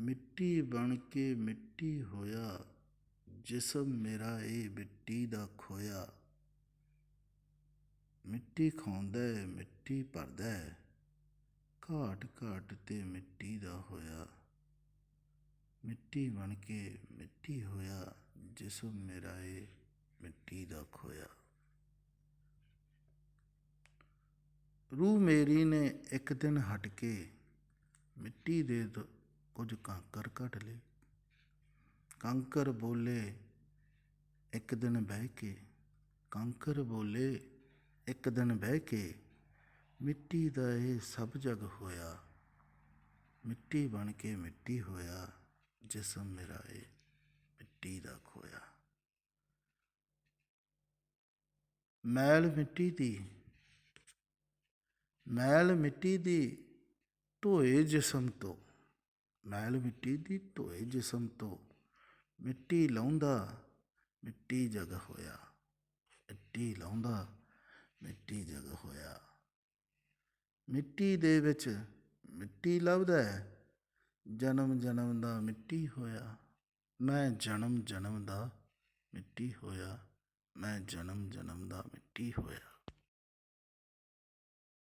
ਮਿੱਟੀ ਬਣ ਕੇ ਮਿੱਟੀ ਹੋਇਆ ਜਿਸਮ ਮੇਰਾ ਏ ਮਿੱਟੀ ਦਾ ਖੋਇਆ। ਮਿੱਟੀ ਖਾਉਂਦਾ ਏ, ਮਿੱਟੀ ਭਰਦਾ ਏ, ਘਾਟ ਘਾਟ ਤੇ ਮਿੱਟੀ ਦਾ ਹੋਇਆ। ਮਿੱਟੀ ਬਣ ਕੇ ਮਿੱਟੀ ਹੋਇਆ ਜਿਸਮ ਮੇਰਾ ਏ ਮਿੱਟੀ ਦਾ ਖੋਇਆ। ਰੂਹ ਮੇਰੀ ਨੇ ਇੱਕ ਦਿਨ ਹਟ ਕੇ ਮਿੱਟੀ ਦੇ ਤੋਂ ਕੁਝ ਕਾਂਕਰ ਕੱਢ ਲਏ। ਕਾਂਕਰ ਬੋਲੇ, ਇੱਕ ਦਿਨ ਬਹਿ ਕੇ। ਕਾਂਕਰ ਬੋਲੇ, ਇੱਕ ਦਿਨ ਬਹਿ ਕੇ। ਮਿੱਟੀ ਦਾ ਇਹ ਸਭ ਜਗ ਹੋਇਆ। ਮਿੱਟੀ ਬਣ ਕੇ ਮਿੱਟੀ ਹੋਇਆ, ਜਿਸਮ ਮੇਰਾ ਏ ਮਿੱਟੀ ਦਾ ਖੋਇਆ। ਮੈਲ ਮਿੱਟੀ ਦੀ, ਮੈਲ ਮਿੱਟੀ ਦੀ ਧੋਏ ਜਿਸਮ ਤੋਂ। ਮੈਲ ਮਿੱਟੀ ਦੀ ਧੋਏ ਜਿਸਮ ਤੋਂ। ਮਿੱਟੀ ਲਾਉਂਦਾ, ਮਿੱਟੀ ਜਗ ਹੋਇਆ। ਮਿੱਟੀ ਲਾਉਂਦਾ, ਮਿੱਟੀ ਜਗ ਹੋਇਆ। ਮਿੱਟੀ ਦੇ ਵਿੱਚ ਮਿੱਟੀ ਲੱਭਦਾ ਹੈ। ਜਨਮ ਜਨਮ ਦਾ ਮਿੱਟੀ ਹੋਇਆ। ਮੈਂ ਜਨਮ ਜਨਮ ਦਾ ਮਿੱਟੀ ਹੋਇਆ। ਮੈਂ ਜਨਮ ਜਨਮ ਦਾ ਮਿੱਟੀ ਹੋਇਆ।